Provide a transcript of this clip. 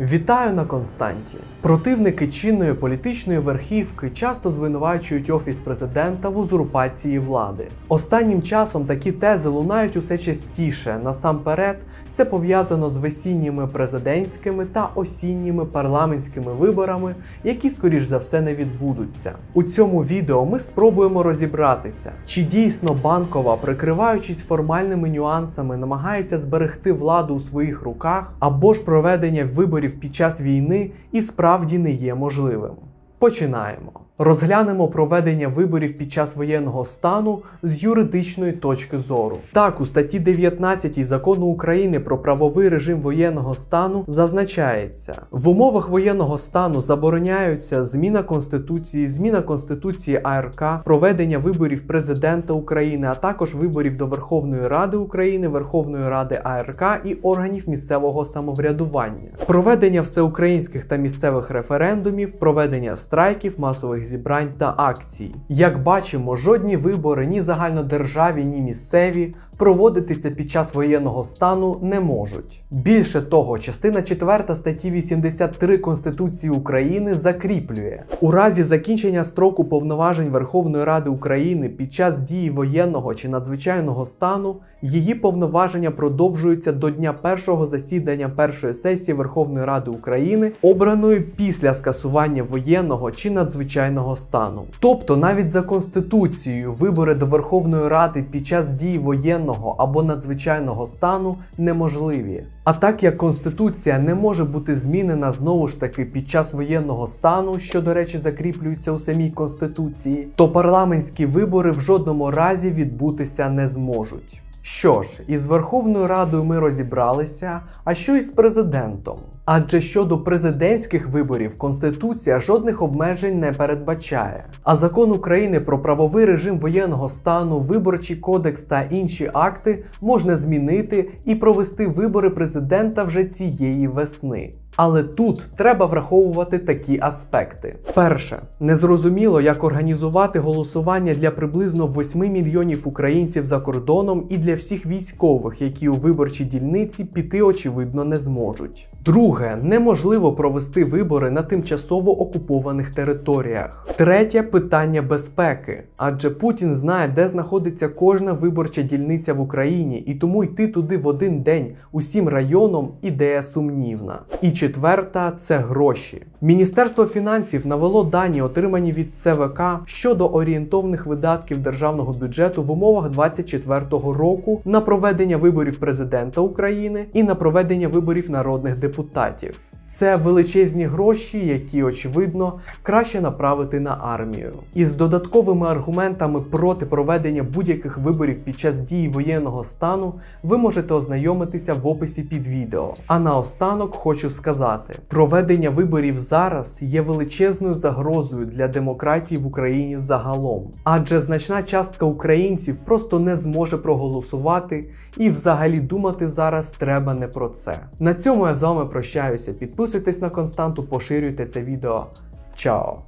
Вітаю на Константі. Противники чинної політичної верхівки часто звинувачують офіс президента в узурпації влади. Останнім часом такі тези лунають усе частіше. Насамперед, це пов'язано з весінніми президентськими та осінніми парламентськими виборами, які скоріш за все не відбудуться. У цьому відео ми спробуємо розібратися, чи дійсно банкова, прикриваючись формальними нюансами, намагається зберегти владу у своїх руках, або ж проведення виборів під час війни і справді не є можливим. Починаємо. Розглянемо проведення виборів під час воєнного стану з юридичної точки зору. Так, у статті 19 закону України про правовий режим воєнного стану зазначається: в умовах воєнного стану забороняються зміна конституції, зміна конституції АРК, проведення виборів президента України, а також виборів до Верховної Ради України, Верховної Ради АРК і органів місцевого самоврядування, проведення всеукраїнських та місцевих референдумів, проведення страйків, масових зібрань та акцій. Як бачимо, жодні вибори ні загальнодержаві, ні місцеві проводитися під час воєнного стану не можуть. Більше того, частина 4 статті 83 Конституції України закріплює у разі закінчення строку повноважень Верховної Ради України під час дії воєнного чи надзвичайного стану її повноваження продовжуються до дня першого засідання першої сесії Верховної Ради України, обраної після скасування воєнного чи надзвичайного стану. Тобто, навіть за конституцією вибори до Верховної Ради під час дії воєнного або надзвичайного стану неможливі. А так як конституція не може бути змінена знову ж таки під час воєнного стану, що до речі закріплюється у самій конституції, то парламентські вибори в жодному разі відбутися не зможуть. Що ж, із Верховною Радою ми розібралися, а що із президентом? Адже щодо президентських виборів Конституція жодних обмежень не передбачає. А закон України про правовий режим воєнного стану, виборчий кодекс та інші акти можна змінити і провести вибори президента вже цієї весни. Але тут треба враховувати такі аспекти. Перше, незрозуміло, як організувати голосування для приблизно 8 мільйонів українців за кордоном і для всіх військових, які у виборчій дільниці піти очевидно не зможуть. Друге, неможливо провести вибори на тимчасово окупованих територіях. Третє питання безпеки, адже Путін знає, де знаходиться кожна виборча дільниця в Україні, і тому йти туди в один день усім районом ідея сумнівна. І четверта це гроші. Міністерство фінансів навело дані, отримані від ЦВК щодо орієнтовних видатків державного бюджету в умовах 2024 року на проведення виборів президента України і на проведення виборів народних депутатів депутатів. Це величезні гроші, які очевидно краще направити на армію. І з додатковими аргументами проти проведення будь-яких виборів під час дії воєнного стану ви можете ознайомитися в описі під відео. А наостанок хочу сказати: проведення виборів зараз є величезною загрозою для демократії в Україні загалом, адже значна частка українців просто не зможе проголосувати і взагалі думати зараз треба не про це. На цьому я з вами прощаюся. Підписуйтесь на константу, поширюйте це відео. Чао!